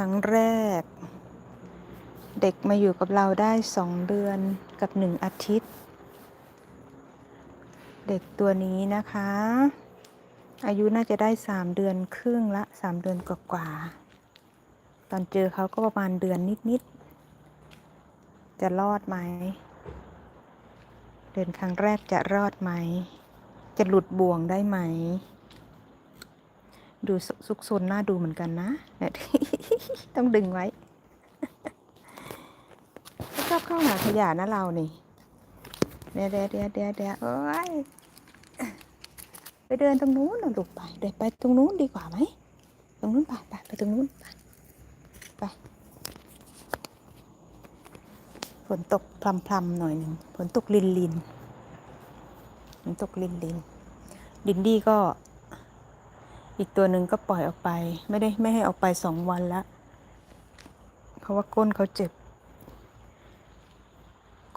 ครั้งแรก เด็กมาอยู่กับเราได้สองเดือนกับหนึ่งอาทิตย์ เด็กตัวนี้นะคะ อายุน่าจะได้สามเดือนครึ่งละสามเดือนกว่าๆตอนเจอเขาก็ประมาณเดือนนิดๆจะรอดไหมเดินครั้งแรกจะรอดไหม จะหลุดบ่วงได้ไหม ดูซุกซนน่าดูเหมือนกันนะ ต้องดึงไว้ชอบเข้าหาขยะนะเรานี่เดี๋ยวเดี๋ยวเดี๋ยวเดี๋ยวเดียโอ้ยไปเดินตรงนู้นลูกไปเดินไปตรงนู้นดีกว่าไหมตรงนู้นไปไปไปตรงนู้นไปไปฝนตกพรำๆหน่อยหนึ่งฝนตกลินลินฝนตกลินลินดินดี้ก็ อีกตัวหนึ่งก็ปล่อยออกไป ไม่ได้ไม่ให้ออกไปสองวันละเพราะว่าก้นเขาเจ็บ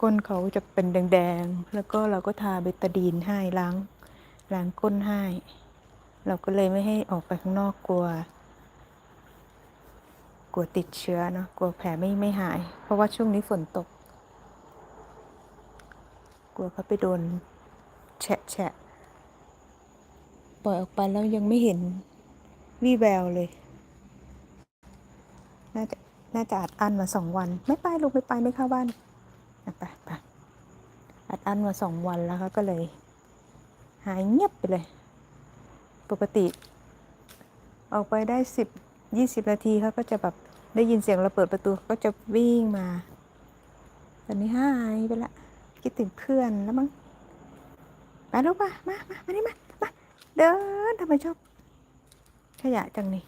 ก้นเขาจะเป็นแดงๆ แล้วก็เราก็ทาเบตาดีนให้ล้างล้างก้นให้ เราก็เลยไม่ให้ออกไปข้างนอกกลัว กลัวติดเชื้อเนาะกลัวแผลไม่ไม่หาย เพราะว่าช่วงนี้ฝนตก กลัวเขาไปโดนแฉะแฉะ ล่อยออกไปแล้วยังไม่เห็นวี่แววเลย น่าจะน่าจะอัดอั้นมาสองวัน ไม่ไปลูกไม่ไปไม่เข้าบ้านไปไปอัดอั้นมาสองวันแล้วเขาก็เลย หายเงียบไปเลย ปกติ ออกไปได้สิบยี่สิบนาทีเขาก็จะแบบได้ยินเสียงเราเปิดประตูก็จะวิ่งมา ตอนนี้หายไปละ คิดถึงเพื่อนแล้วมั้งไปลูกมามามามานี่มา เดินทำไมชอบขยะจังนี่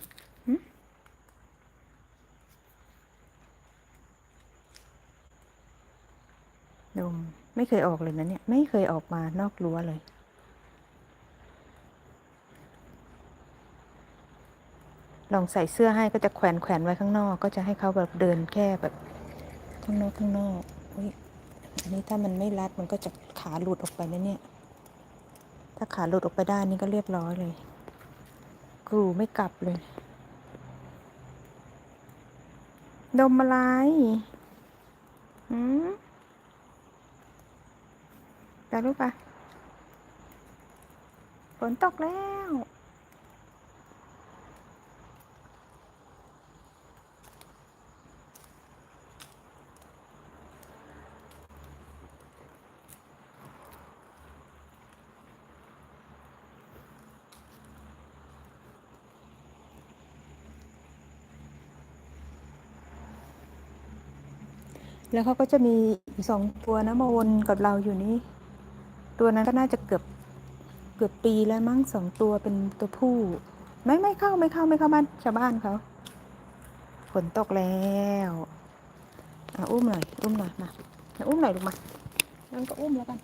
หึนมไม่เคยออกเลยนะเนี่ย ไม่เคยออกมานอกรั้วเลย ลองใส่เสื้อให้ก็จะแขวนแขวนไว้ข้างนอก ก็จะให้เขาแบบเดินแค่แบบข้างนอกข้างนอกอุ๊ยอันนี้ถ้ามันไม่รัดมันก็จะขาหลุดออกไปนะเนี่ย ถ้าขาหลุดออกไปได้นี่ก็เรียบร้อยเลยกรูไม่กลับเลย ดมอะไรหืมไปลูกปะฝนตกแล้ว แล้วเขาก็จะมีอีกสองตัวนะมาวนกับเราอยู่นี่ตัวนั้นก็น่าจะเกือบเกือบปีแล้วมั้งสองตัวเป็นตัวผู้ ไม่ไม่เข้าไม่เข้าไม่เข้าบ้านชาวบ้านเขาฝนตกแล้วอะอุ้มหน่อยอุ้มหน่อยมามาอุ้มหน่อยลูกมานั่นก็อุ้มแล้วกัน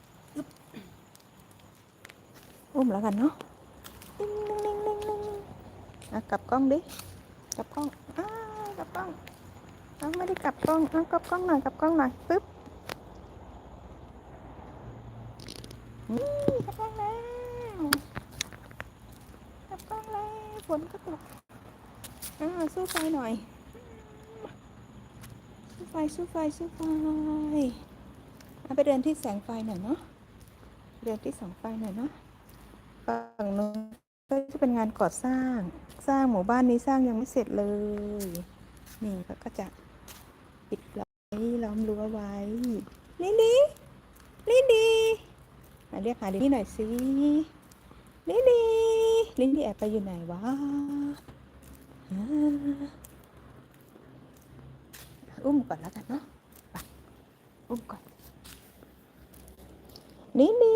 อุ้มแล้วกันเนาะนิ่งนิ่งนิ่งนิ่งนิ่งอะกลับกล้องดิกลับกล้องอ้ากลับกล้อง อาไม่ได้กลับกล้องเอากลับกล้องหน่อยกลับกล้องหน่อยปึ๊บนี่กลับกล้องแล้วกลับกล้องแล้วฝนก็ตกอ่าสู้ไฟหน่อย สู้ไฟสู้ไฟสู้ไฟเอาไปเดินที่แสงไฟหน่อยเนาะเดินที่แสงไฟหน่อยเนาะฝั่งนู้นก็จะเป็นงานก่อสร้าง สร้างหมู่บ้านนี้สร้างยังไม่เสร็จเลย นี่เขาก็จะ ปิดไว้ล้อมรั้วไว้ลินดีลินดีมาเรียกหาลินดีหน่อยสิลินดีลินดีแอบไปอยู่ไหนวะอุ้มก่อนแล้วกันเนาะไปอุ้มก่อนลินดี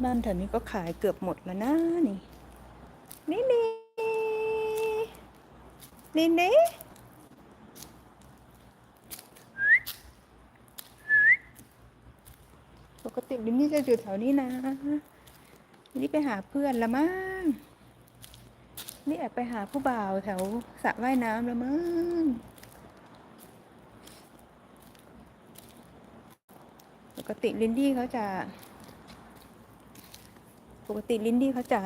บ้านแถวนี้ก็ขายเกือบหมดแล้วนะนี่ลินดีลินดีปกติลินนี่จะอยู่แถวนี้นะนี่ไปหาเพื่อนละมั้งนี่แอบไปหาผู้บ่าวแถวสระว่ายน้ำละมั้งปกติลินดี้เขาจะ ปกติลินดี้เขาจะ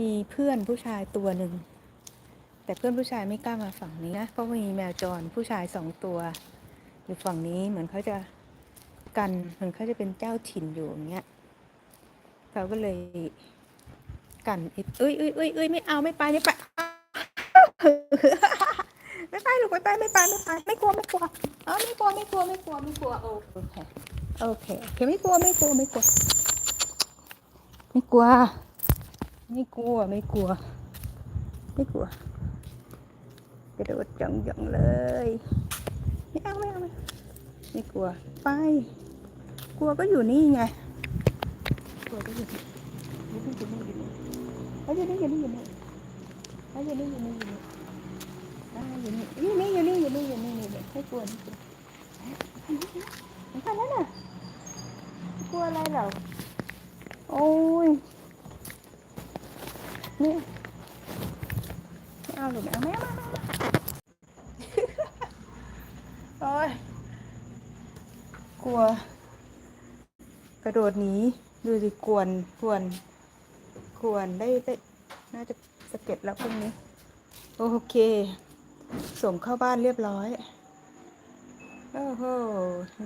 มีเพื่อนผู้ชายตัวหนึ่ง แต่เพื่อนผู้ชายไม่กล้ามาฝั่งนี้นะเพราะว่ามีแมวจรผู้ชายสองตัว อยู่ฝั่งนี้เหมือนเขาจะกันเหมือนเขาจะเป็นเจ้าถิ่นอยู่อย่างเงี้ยเขาก็เลยกันไอ้เอ้ยเอ้ยเอ้ยเอ้ยไม่เอาไม่ไปไม่ไปไม่ไปลูกไม่ไปไม่ไปไม่ไปไม่กลัวไม่กลัวอ๋อไม่กลัวไม่กลัวไม่กลัวไม่กลัวโอเคโอเคโอเคไม่กลัวไม่กลัวไม่กลัว ไม่กลัว ไม่กลัว ไม่กลัว ไม่กลัว กระโดดจังจังๆเลย ไม่เอาไม่เอาไม่ไม่กลัว ไป กลัวก็อยู่นี่ไง กลัวก็อยู่นี่อยู่นี่อยู่นี่อยู่นี่เอาอยู่นี่อยู่นี่อยู่นี่เอาอยู่นี่อยู่นี่อยู่นี่อ่าอยู่นี่อยู่นี่อยู่นี่อยู่นี่อยู่นี่อยู่นี่ไม่กลัวไม่กลัวมันไปแล้วน่ะไม่กลัวอะไรเหรอ โอ้ยนี่ไม่เอาหรือไม่เอาไม่เอาไม่เอาโอ้ยกลัว กระโดดหนีดูสิกวนกวนกวนได้ได้น่าจะสะเก็ดแล้วพรุ่งนี้ โอเค ส่งเข้าบ้านเรียบร้อย โอ้โห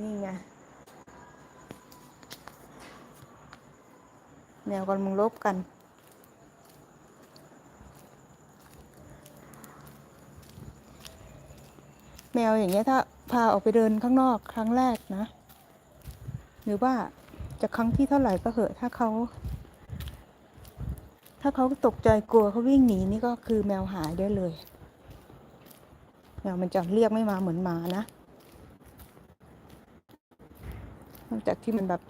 นี่ไง แมวกำลังลบกัน แมวอย่างเงี้ยถ้าพาออกไปเดินข้างนอกครั้งแรกนะ หรือว่าจะครั้งที่เท่าไหร่ก็เหอะ ถ้าเขา ถ้าเขาตกใจกลัวเขาวิ่งหนีนี่ก็คือแมวหายได้เลย แมวมันจะเรียกไม่มาเหมือนหมานะนอกจากที่มันแบบ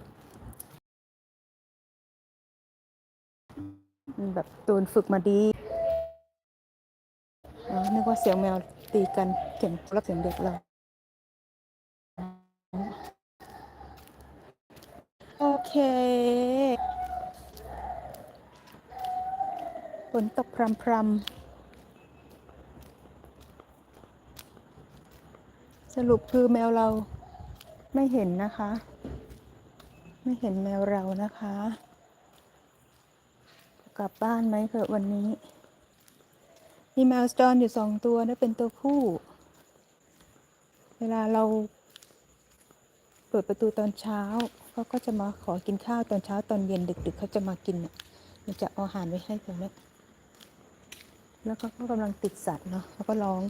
แบบโดนฝึกมาดีนึกว่าเสียงแมวตีกันเสียงรับเสียงเด็กเราโอเคฝนตกพรำพรำสรุปคือแมวเราไม่เห็นนะคะ ไม่เห็นแมวเรานะคะ กลับบ้านไหมเถอะวันนี้ มีแมวจรอยู่สองตัวนะเป็นตัวผู้ เวลาเราเปิดประตูตอนเช้าเขาก็จะมาขอกินข้าวตอนเช้าตอนเย็นดึก ๆเขาจะมากินน่ะมันจะเอาอาหารไว้ให้ตรงนี้แล้วเขาก็กำลังติดสัตว์เนาะเขาก็ร้อง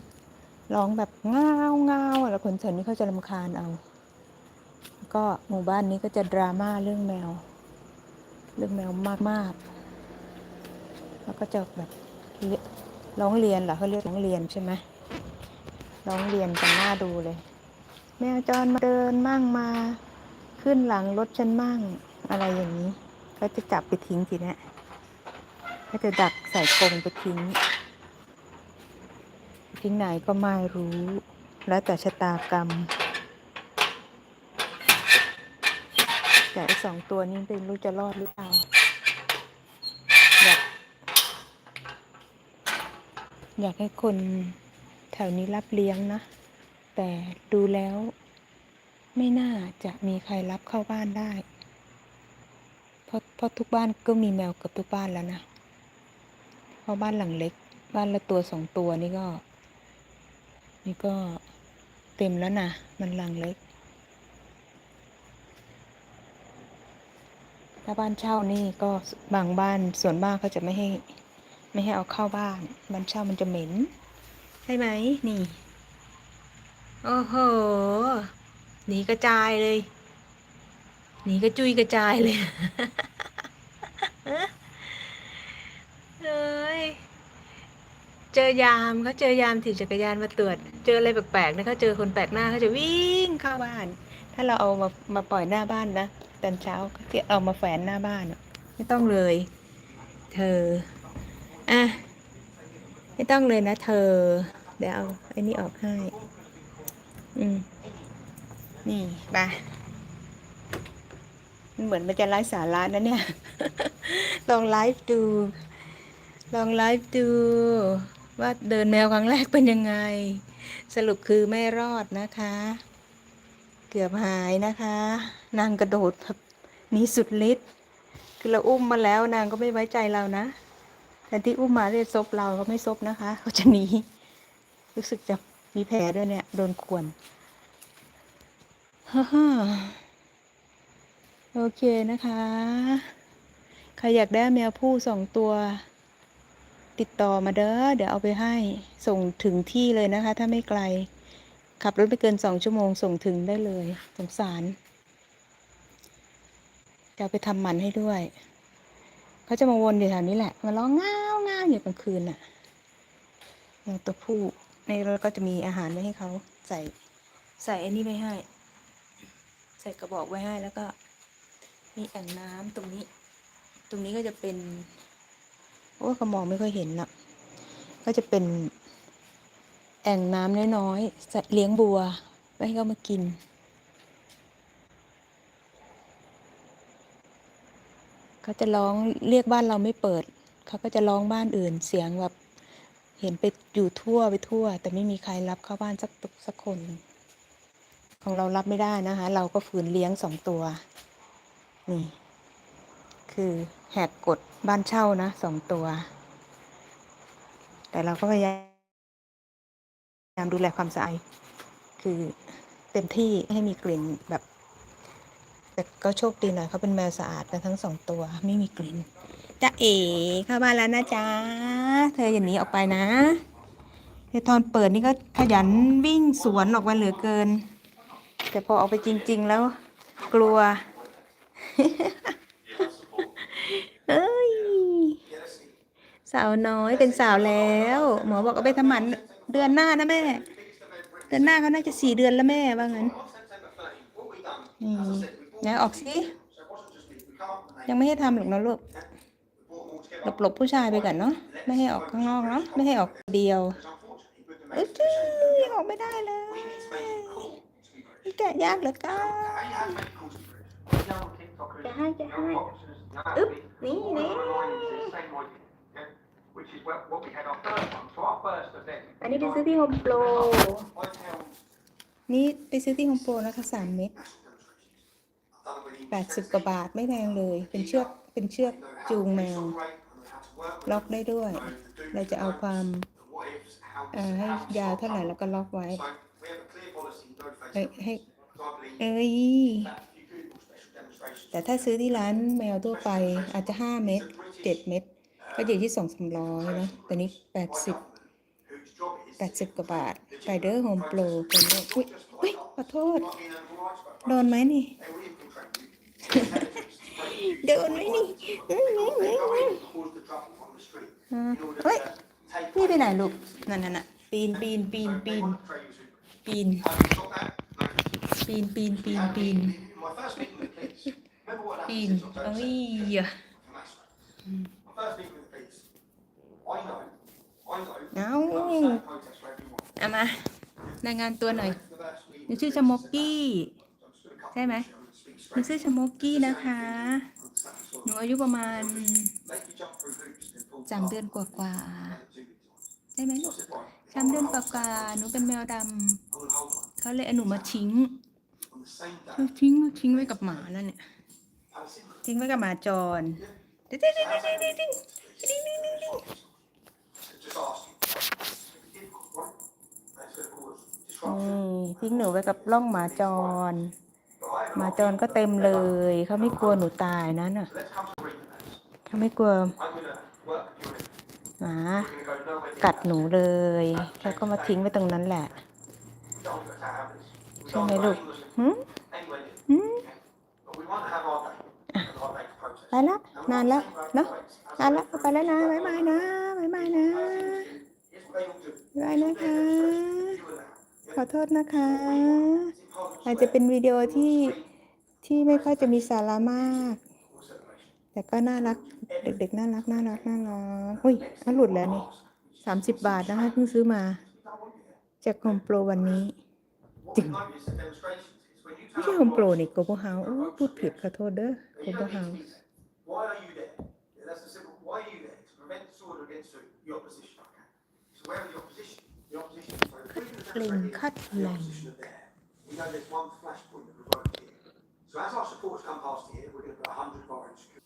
ร้องแบบง้าวง้าวอะแล้วคนแถวนี้เขาจะรำคาญเอา ก็หมู่บ้านนี้ก็จะดราม่าเรื่องแมว เรื่องแมวมากๆ แล้วก็จะแบบร้องเรียนเหรอเขาเรียกร้องเรียนใช่ไหมร้องเรียนกันหน้าดูเลย แมวจรมาเดินมั่งมา ขึ้นหลังรถฉันมั่งอะไรอย่างนี้ ก็จะจับไปทิ้งทีเนี้ยก็จะดักใส่กรงไปทิ้ง ทิ้งไหนก็ไม่รู้ แล้วแต่ชะตากรรมแต่สองตัวนี้เป็นรู้จะรอดหรือเปล่าอยาก อยากให้คนแถวนี้รับเลี้ยงนะ แต่ดูแล้ว ไม่น่าจะมีใครรับเข้าบ้านได้ เพราะเพราะทุกบ้านก็มีแมวเกือบทุกบ้านแล้วนะ เพราะบ้านหลังเล็ก บ้านละตัวสองตัวนี่ก็ นี่ก็เต็มแล้วนะ มันหลังเล็ก ถ้าบ้านเช่านี่ก็บางบ้านส่วนมากเขาจะไม่ให้ ไม่ให้เอาเข้าบ้านบ้านเช่ามันจะเหม็น ใช่ไหมนี่ โอ้โหหนีกระจายเลยหนีกระจุยกระจายเลยเอ้ยเจอยามเขาเจอยามถีบจักรยานมาตรวจ เจออะไรแปลกๆนะเขาเจอคนแปลกหน้าเขาจะวิ่งเข้าบ้าน ถ้าเราเอามามาปล่อยหน้าบ้านนะตอนเช้าเขาจะเอามาแฝนหน้าบ้านไม่ต้องเลย เธอ อะ ไม่ต้องเลยนะเธอ เดี๋ยวเอาไอ้นี่ออกให้ อืม นี่ไปมันเหมือนมันจะไร้สาระนะเนี่ย ลองไลฟ์ดู ลองไลฟ์ดู ว่าเดินแนวครั้งแรกเป็นยังไง สรุปคือไม่รอดนะคะ เกือบหายนะคะ นางกระโดดแบบหนี้สุดฤทธิ์คือเราอุ้มมาแล้วนางก็ไม่ไว้ใจเรานะ แต่ที่อุ้มมาเรียซบเราก็ไม่ซบนะคะเขาจะหนีรู้สึกจะมีแผลด้วยเนี่ย โดนข่วนโอเคนะคะ ใครอยากได้แมวผู้สองตัว ติดต่อมาเด้อเดี๋ยวเอาไปให้ส่งถึงที่เลยนะคะ ถ้าไม่ไกล ขับรถไม่เกินสองชั่วโมงส่งถึงได้เลย สงสารจะไปทำหมันให้ด้วย เขาจะมาวนอยู่แถวนี้แหละ มาร้องง้าวง้าวอยู่กลางคืนน่ะแมวตัวผู้ในรถก็จะมีอาหารไว้ให้เขาใส่ใส่อันนี้ไว้ให้ ใส่กระบอกไว้ให้แล้วก็ มีแอ่งน้ำตรงนี้ ตรงนี้ก็จะเป็นโอ้ยก็มองไม่ค่อยเห็นน่ะก็จะเป็น แอ่งน้ำน้อยๆสัตว์เลี้ยงบัวไว้ให้เขามากิน เขาจะร้องเรียกบ้านเราไม่เปิด เขาก็จะร้องบ้านอื่นเสียงแบบ เห็นไปอยู่ทั่วไปทั่ว แต่ไม่มีใครรับเข้าบ้านสักตุกสักคน ของเรารับไม่ได้นะคะ เราก็ฝืนเลี้ยงสองตัว นี่ คือแหกกฎบ้านเช่านะสองตัว แต่เราก็พยายามดูแลความสะอาดคือเต็มที่ให้มีกลิ่นแบบ แต่ก็โชคดีหน่อยเขาเป็นแมวสะอาดกันทั้งสองตัวไม่มีกลิ่นจ้าเอ๋เข้าบ้านแล้วนะจ๊ะเธออย่าหนีออกไปนะเธอตอนเปิดนี่ก็ขยันวิ่งสวนออกมาเหลือเกิน แต่พอออกไปจริง ๆ แล้ว กลัวเอ้ยสาวน้อยเป็นสาวแล้ว หมอบอกเอาไปทำหมันเดือนหน้านะแม่ เดือนหน้าเขาน่าจะสี่เดือนแล้วแม่ว่างั้นนี่ ไหนออกสิ ยังไม่ให้ทำหรอกนะลูกหลบหลบผู้ชายไปก่อนเนาะ ไม่ให้ออกข้างนอกเนาะ ไม่ให้ออกเดียวเอ้ยจื้อยังออกไม่ได้เลยนี่แกะยากเหลือเกินจะให้จะให้อึ๊บนี่นี่ Which is what, what we had our first one. So our first event. อันนี้ไปซื้อที่โฮมโปร I tell นี่ไปซื้อที่โฮมโปรนะคะสามเม็ด แปดสิบกว่าบาทไม่แพงเลย เป็นเชือกเป็นเชือกจูงแมว ล็อกได้ด้วย เราจะเอาความให้ยาวเท่าไหร่แล้วก็ล็อกไว้ให้ให้เอ้ยแต่ถ้าซื้อที่ร้านแมวทั่วไปอาจจะห้าเม็ดเจ็ดเม็ดก็อยู่ที่สองสามร้อยนะต่นี้แปดสิบแปดสิบกว่าบาทไปเดอร์โฮมโปรกันอุ้ยอุ้ยขอโทษ โดนไหมนี่ โดนไหมนี่อื้อหือหือ Go หือ in, cause the trouble on the street อ่า in order เฮ้ย to take นี่ไปไหนลูก นั่นน่ะน่ะปีนปีนปีน So ปี they น want the traders who ปีน have you got that? No. ปีนปีนปีน And ปีน in my first meeting with the police, remember what ปีน happened since เอ้ October ย 7th? From that side. My first meeting with the police, I know, I know, เอา you can understand protest wherever you want. เอามารายงานตัวหน่อย The first ห meeting นูชื่อชมกกี้ I'm just gonna cut ใช่ไหม คุณชื่อชมกกี้นะคะ หนูอายุประมาณจำเดือนกว่ากว่าใช่ไหมลูกจำเดือนกว่ากว่าหนูเป็นแมวดำเขาเลยหนูมาทิ้งมาทิ้งมาทิ้งไว้กับหมาแล้วเนี่ยทิ้งไว้กับหมาจรดิ้งดิ้งดิ้งดิ้งดิ้งดิ้งดิ้งดิ้งดิ้งดิ้งทิ้งหนูไว้กับล่องหมาจร มาจนก็เต็มเลย เขาไม่กลัวหนูตายนั่นอะเขาไม่กลัวหมากัดหนูเลย แล้วก็มาทิ้งไว้ตรงนั้นแหละใช่ไหมลูกหืมหืมไปละนานแล้วเนาะนานแล้วไปแล้วนะบายบายนะบายบายนะบายนะคะขอโทษนะคะ อาจจะเป็นวิดีโอที่ที่ไม่ค่อยจะมีสาระมาก แต่ก็น่ารัก เด็กๆน่ารักน่ารักน่ารักอุ้ยเขาหลุดแล้วนี่สามสิบบาทนะคะเพิ่งซื้อมา จากโฮมโปรวันนี้ What we notice at demonstrations is when you ไม่ turn ใช่ up โฮมโปรนี่โกโบเฮาพูดผิดขอโทษเด้อโก You โบ don't เฮา need to be there. Why are you there? Yeah, that's the simple. Why are you there? To prevent disorder against who? the opposition. Okay. So where is the opposition? The opposition. So the freedom of กลิ่น demonstration, คัด the แหลม opposition are there. we know there's one flash point that we won't hit. So as our supporters come past here, we're going to put 100 of our own security.